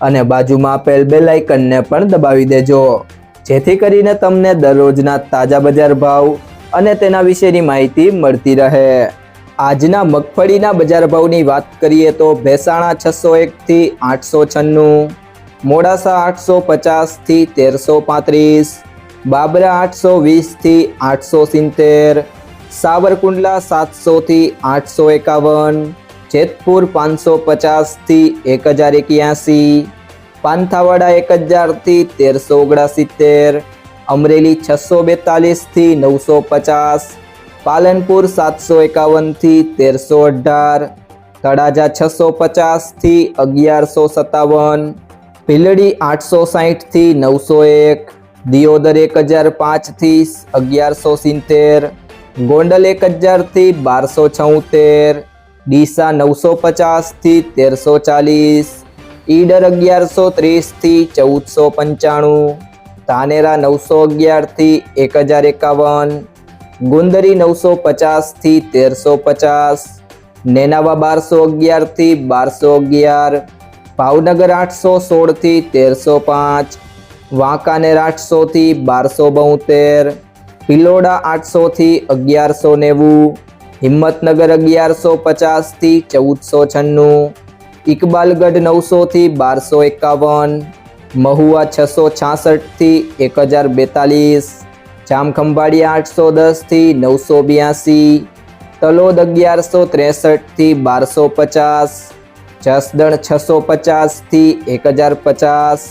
અને બાજુમાં આપેલ બે લાઇકનને પણ દબાવી દેજો. જેથી કરીને તમને દરરોજના તાજા બજાર ભાવ અને તેના વિશેની માહિતી મળતી રહે. આજના મગફળીના બજાર ભાવની વાત કરીએ તો ભેસાણા છસો એકથી આઠસો છન્નું, મોડાસા આઠસો પચાસથી તેરસો પાંત્રીસ, બાબરા આઠસો વીસથી આઠસો સિત્તેર, સાવરકુંડલા સાતસોથી આઠસો એકાવન જેતપુર પાંચસો પચાસથી એક હજાર એક્યાસી, પાંથાવાડા એક હજારથી તેરસો ઓગણસિત્તેર, અમરેલી છસો બેતાલીસથી નવસો પચાસ, પાલનપુર સાતસો એકાવનથી તેરસો અઢાર, તળાજા છસો પચાસથી અગિયારસો સત્તાવન, ભીલડી આઠસો સાહીઠથી નવસો એક, દિયોદર એક હજાર પાંચથી અગિયારસો સિત્તેર, ગોંડલ એક હજારથી બારસો છોતેર ડીસા નવસો પચાસથી તેરસો ચાલીસ, ઈડર અગિયારસો ત્રીસથી ચૌદસો પંચાણું, ધાનેરા નવસો અગિયારથી એક હજાર એકાવન, ગુંદરી નવસો પચાસથી તેરસો પચાસ, નેનાવા બારસો અગિયારથી બારસો અગિયાર, ભાવનગર આઠસો સોળથી તેરસો પાંચ, વાંકાનેર આઠસોથી બારસો બોતેર, ભિલોડા આઠસોથી અગિયારસો નેવું હિંમતનગર અગિયારસો પચાસથી ચૌદસો છન્નું, ઇકબાલગઢ નવસોથી બારસો એકાવન, મહુવા છસો છાસઠથી એક હજાર બેતાલીસ જામખંભાળિયા આઠસો દસથી નવસો બ્યાસી, તલોદ અગિયારસો ત્રેસઠથી બારસો પચાસ, જસદણ છસો પચાસથી એક હજાર પચાસ